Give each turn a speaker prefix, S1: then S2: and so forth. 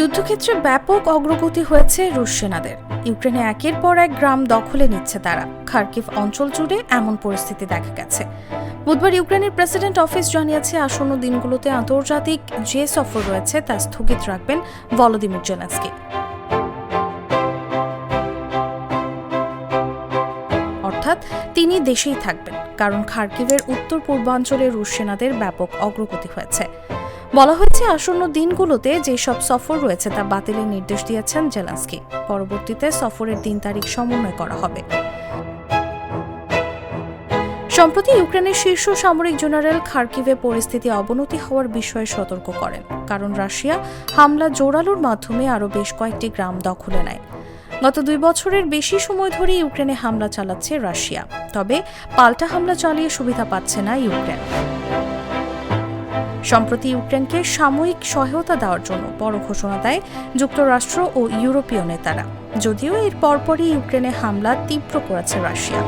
S1: যুদ্ধক্ষেত্রে ব্যাপক অগ্রগতি হয়েছে রুশ সেনাদের। ইউক্রেনে একের পর এক গ্রাম দখলে নিচ্ছে তারা। খার্কিভ অঞ্চল জুড়ে এমন পরিস্থিতি দেখা গেছে। বুধবার ইউক্রেনের প্রেসিডেন্ট অফিস জানিয়েছে, আসন্ন দিনগুলোতে আন্তর্জাতিক যে সফর রয়েছে তা স্থগিত রাখবেন ভলোদিমির জেলেন্সকি। অর্থাৎ তিনি দেশেই থাকবেন, কারণ খার্কিভের উত্তর পূর্বাঞ্চলে রুশ সেনাদের ব্যাপক অগ্রগতি হয়েছে। বলা হয়েছে আসন্ন দিনগুলোতে যেসব সফর রয়েছে তা বাতিলের নির্দেশ দিয়েছেন জেলান্সকি। পরবর্তীতে সফরের দিন তারিখ সমন্বয় করা হবে। সম্প্রতি ইউক্রেনের শীর্ষ সামরিক জেনারেল খার্কিভে পরিস্থিতি অবনতি হওয়ার বিষয়ে সতর্ক করেন, কারণ রাশিয়া হামলা জোরালোর মাধ্যমে আরও বেশ কয়েকটি গ্রাম দখলে নেয়। গত দুই বছরের বেশি সময় ধরে ইউক্রেনে হামলা চালাচ্ছে রাশিয়া, তবে পাল্টা হামলা চালিয়ে সুবিধা পাচ্ছে না ইউক্রেন। সম্প্রতি ইউক্রেনকে সাময়িক সহায়তা দেওয়ার জন্য বড় ঘোষণা দেয় যুক্তরাষ্ট্র ও ইউরোপীয় নেতারা। যদিও এর পরপরই ইউক্রেনে হামলা তীব্র করেছে রাশিয়া।